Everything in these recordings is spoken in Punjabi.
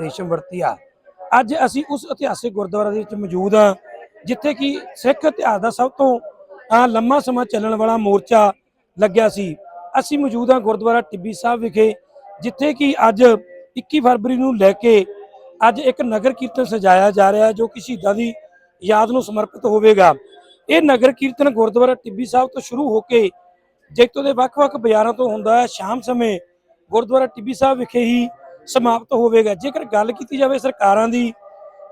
ਰੇਸ਼ਮ ਵਰਤੀ ਆ। ਅੱਜ ਅਸੀਂ ਉਸ ਇਤਿਹਾਸਿਕ ਗੁਰਦੁਆਰਾ ਦੇ ਵਿੱਚ ਮੌਜੂਦ ਆ ਜਿੱਥੇ ਕਿ ਸਿੱਖ ਇਤਿਹਾਸ ਦਾ ਸਭ ਤੋਂ ਅਹ, ਲੰਮਾ ਸਮਾਂ ਚੱਲਣ ਵਾਲਾ ਮੋਰਚਾ ਲੱਗਿਆ ਸੀ। ਅਸੀਂ ਮੌਜੂਦ ਆ ਗੁਰਦੁਆਰਾ ਟਿੱਬੀ ਸਾਹਿਬ ਵਿਖੇ ਜਿੱਥੇ ਕਿ ਅੱਜ 21 ਫਰਵਰੀ ਨੂੰ ਲੈ ਕੇ ਅੱਜ ਇੱਕ ਨਗਰ ਕੀਰਤਨ ਸਜਾਇਆ ਜਾ ਰਿਹਾ ਹੈ ਜੋ ਕਿ ਸ਼ਹੀਦਾਂ ਦੀ ਯਾਦ ਨੂੰ ਸਮਰਪਿਤ ਹੋਵੇਗਾ। ਇਹ ਨਗਰ ਕੀਰਤਨ ਗੁਰਦੁਆਰਾ ਟਿੱਬੀ ਸਾਹਿਬ ਤੋਂ ਸ਼ੁਰੂ ਹੋ ਕੇ ਜੈਤੋ ਦੇ ਵੱਖ-ਵੱਖ ਬਾਜ਼ਾਰਾਂ ਤੋਂ ਹੁੰਦਾ ਹੈ। ਸ਼ਾਮ ਸਮੇਂ ਗੁਰਦੁਆਰਾ ਟਿੱਬੀ ਸਾਹਿਬ ਵਿਖੇ ਹੀ ਸਮਾਪਤ ਹੋਵੇਗਾ। ਜੇਕਰ ਗੱਲ ਕੀਤੀ ਜਾਵੇ ਸਰਕਾਰਾਂ ਦੀ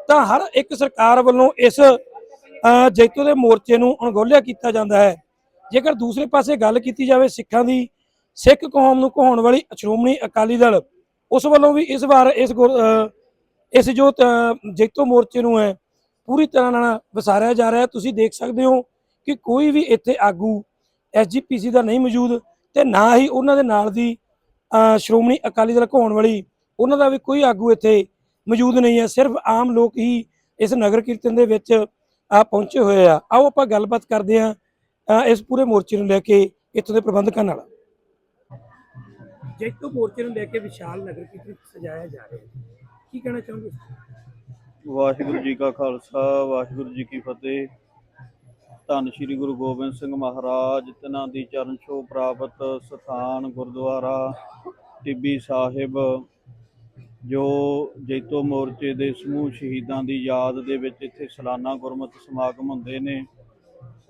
ਤਾਂ ਹਰ ਇੱਕ ਸਰਕਾਰ ਵੱਲੋਂ ਇਸ ਅ, ਜੈਤੋ ਦੇ ਮੋਰਚੇ ਨੂੰ ਅਣਗੋਲਿਆ ਕੀਤਾ ਜਾਂਦਾ ਹੈ। ਜੇਕਰ ਦੂਸਰੇ ਪਾਸੇ ਗੱਲ ਕੀਤੀ ਜਾਵੇ ਸਿੱਖਾਂ ਦੀ ਸਿੱਖ ਕੌਮ ਨੂੰ ਕਹਾਉਣ ਵਾਲੀ ਸ਼੍ਰੋਮਣੀ ਅਕਾਲੀ ਦਲ ਉਸ ਵੱਲੋਂ ਵੀ ਇਸ ਵਾਰ ਇਸ ਗੁਰ- ਇਸ ਜੋ ਤ- ਜੈਤੋ ਮੋਰਚੇ ਨੂੰ ਹੈ ਪੂਰੀ ਤਰ੍ਹਾਂ ਨਾਲ ਵਿਸਾਰਿਆ ਜਾ ਰਿਹਾ ਤੁਸੀਂ ਦੇਖ ਸਕਦੇ ਹੋ ਕਿ ਕੋਈ ਵੀ ਇੱਥੇ ਆਗੂ ਐਸਜੀਪੀਸੀ ਦਾ ਨਹੀਂ ਮੌਜੂਦ ਤੇ ਨਾ ਹੀ ਉਹਨਾਂ ਦੇ ਨਾਲ ਦੀ ਅ, ਸ਼੍ਰੋਮਣੀ ਅਕਾਲੀ ਦਲ ਕਹਾਉਣ ਵਾਲੀ ਉਹਨਾਂ ਦਾ ਵੀ ਕੋਈ ਆਗੂ ਇੱਥੇ ਮੌਜੂਦ ਨਹੀਂ ਹੈ। ਸਿਰਫ ਆਮ ਲੋਕ ਹੀ ਇਸ ਨਗਰ ਕੀਰਤਨ ਦੇ ਵਿੱਚ ਆ ਪਹੁੰਚੇ ਹੋਏ ਆ। ਆਓ ਆਪਾਂ ਗੱਲਬਾਤ ਕਰਦੇ ਅ, ਇਸ ਪੂਰੇ ਮੋਰਚੇ ਨੂੰ ਲੈ ਕੇ ਇੱਥੋਂ ਦੇ ਪ੍ਰਬੰਧਕਾਂ ਨਾਲ। ਜੈਤੋ ਮੋਰਚੇ ਨੂੰ ਲੈ ਕੇ ਵਿਸ਼ਾਲ ਨਗਰ ਕੀਰਤਨ ਸਜਾਇਆ ਜਾ ਰਿਹਾ ਹੈ। ਕੀ ਕਹਿਣਾ ਚਾਹੋਗੇ? ਵਾਹਿਗੁਰੂ ਜੀ ਕਾ ਖਾਲਸਾ ਵਾਹਿਗੁਰੂ ਜੀ ਕੀ ਫਤਿਹ। ਧੰਨ ਸ਼੍ਰੀ ਗੁਰੂ ਗੋਬਿੰਦ ਸਿੰਘ ਮਹਾਰਾਜ ਤਿਨਾਂ ਦੀ ਚਰਨ ਛੋਹ ਪ੍ਰਾਪਤ ਸਥਾਨ ਗੁਰਦੁਆਰਾ ਟਿੱਬੀ ਸਾਹਿਬ ਜੋ ਜੈਤੋ ਮੋਰਚੇ ਦੇ ਸਮੂਹ ਸ਼ਹੀਦਾਂ ਦੀ ਯਾਦ ਦੇ ਵਿੱਚ ਇੱਥੇ ਸਾਲਾਨਾ ਗੁਰਮਤਿ ਸਮਾਗਮ ਹੁੰਦੇ ਨੇ,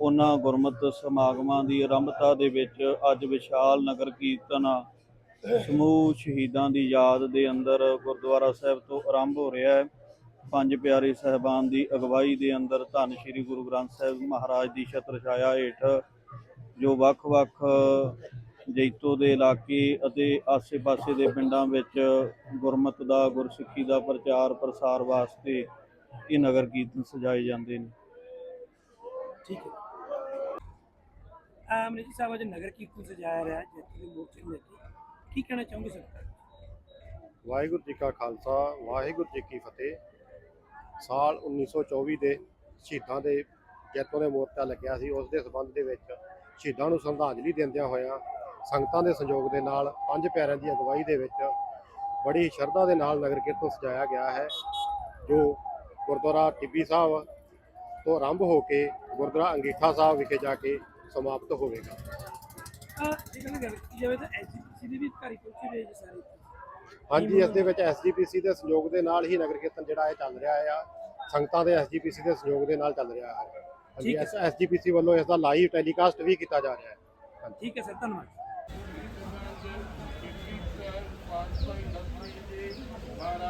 ਉਹਨਾਂ ਗੁਰਮਤਿ ਸਮਾਗਮਾਂ ਦੀ ਆਰੰਭਤਾ ਦੇ ਵਿੱਚ ਅੱਜ ਵਿਸ਼ਾਲ ਨਗਰ ਕੀਰਤਨ ਸਮੂਹ ਸ਼ਹੀਦਾਂ ਦੀ ਯਾਦ ਦੇ ਅੰਦਰ ਗੁਰਦੁਆਰਾ ਸਾਹਿਬ ਤੋਂ ਆਰੰਭ ਹੋ ਰਿਹਾ ਹੈ। ਪੰਜ ਪਿਆਰੇ ਸਹਿਬਾਨ ਦੀ ਅਗਵਾਈ ਦੇ ਅੰਦਰ ਧੰਨ ਸ਼੍ਰੀ ਗੁਰੂ ਗ੍ਰੰਥ ਸਾਹਿਬ ਮਹਾਰਾਜ ਦੀ ਛਤਰ ਛਾਇਆ ਹੇਠ ਜੋ ਵੱਖ-ਵੱਖ ਜੈਤੋ ਦੇ ਇਲਾਕੇ ਅਤੇ ਆਸੇ-ਪਾਸੇ ਦੇ ਪਿੰਡਾਂ ਵਿੱਚ ਗੁਰਮਤ ਦਾ ਗੁਰਸਿੱਖੀ ਦਾ ਪ੍ਰਚਾਰ ਪ੍ਰਸਾਰ ਵਾਸਤੇ ਇਹ ਨਗਰ ਕੀਰਤਨ ਸਜਾਏ ਜਾਂਦੇ ਨੇ। ਠੀਕ ਹੈ। ਜੀ ਸਾਹਿਬ ਅੱਜ ਨਗਰ ਕੀਰਤਨ ਸਜਾਇਆ ਰਿਹਾ ਹੈ ਜੈਤੋ ਦੇ ਮੋਰਚੇ ਨੂੰ ਲੈ ਕੇ। ਕੀ ਕਹਿਣਾ ਚਾਹੋਗੇ ਸਰਕਾਰ ਵਾਹਿਗੁਰੂ ਜੀ ਕਾ ਖਾਲਸਾ ਵਾਹਿਗੁਰੂ ਜੀ ਕੀ ਫਤਿਹ। ਸਾਲ 1924 ਦੇ ਸ਼ਹੀਦਾਂ ਦੇ ਜੈਤੋਂ ਦੇ ਮੋਰਚਾ ਲੱਗਿਆ ਸੀ। ਉਸ ਦੇ ਸਬੰਧ ਦੇ ਵਿੱਚ ਸ਼ਹੀਦਾਂ ਨੂੰ ਸ਼ਰਧਾਂਜਲੀ ਦਿੰਦਿਆਂ ਹੋਇਆਂ ਸੰਗਤਾਂ ਦੇ ਸੰਯੋਗ ਦੇ ਨਾਲ ਪੰਜ ਪਿਆਰਿਆਂ ਦੀ ਅਗਵਾਈ ਦੇ ਵਿੱਚ ਬੜੀ ਸ਼ਰਧਾ ਦੇ ਨਾਲ ਨਗਰ ਕੀਰਤਨ ਸਜਾਇਆ ਗਿਆ ਹੈ ਜੋ ਗੁਰਦੁਆਰਾ ਟਿੱਬੀ ਸਾਹਿਬ ਤੋਂ ਆਰੰਭ ਹੋ ਕੇ ਗੁਰਦੁਆਰਾ ਅੰਗੀਠਾ ਸਾਹਿਬ ਵਿਖੇ ਜਾ ਕੇ ਸਮਾਪਤ ਹੋਵੇਗਾ। ਹਾਂਜੀ ਇਸ ਦੇ ਵਿੱਚ ਐਸਜੀਪੀਸੀ ਦੇ ਸਹਿਯੋਗ ਦੇ ਨਾਲ ਹੀ ਨਗਰ ਕੀਰਤਨ ਜਿਹੜਾ ਇਹ ਚੱਲ ਰਿਹਾ ਆ ਸੰਗਤਾਂ ਦੇ ਐਸਜੀਪੀਸੀ ਦੇ ਸਹਿਯੋਗ ਦੇ ਨਾਲ ਚੱਲ ਰਿਹਾ ਹੈ। ਐਸਜੀਪੀਸੀ ਵੱਲੋਂ ਇਸ ਦਾ ਲਾਈਵ ਟੈਲੀਕਾਸਟ ਵੀ ਕੀਤਾ ਜਾ ਰਿਹਾ ਹੈ। ਠੀਕ ਹੈ ਸਰ ਧੰਨਵਾਦ।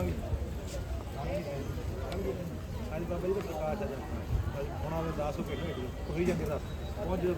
ਅੱਜ ਬਾਬਾ ਜੀ ਦਾ ਪ੍ਰਕਾਸ਼ ਆ ਜਾ ਹੁਣ ਆਵੇ 10 ਰੁਪਏ ਹੋਈ ਜਾਂਦੇ 10 ਪਹੁੰਚ ਜਦੋਂ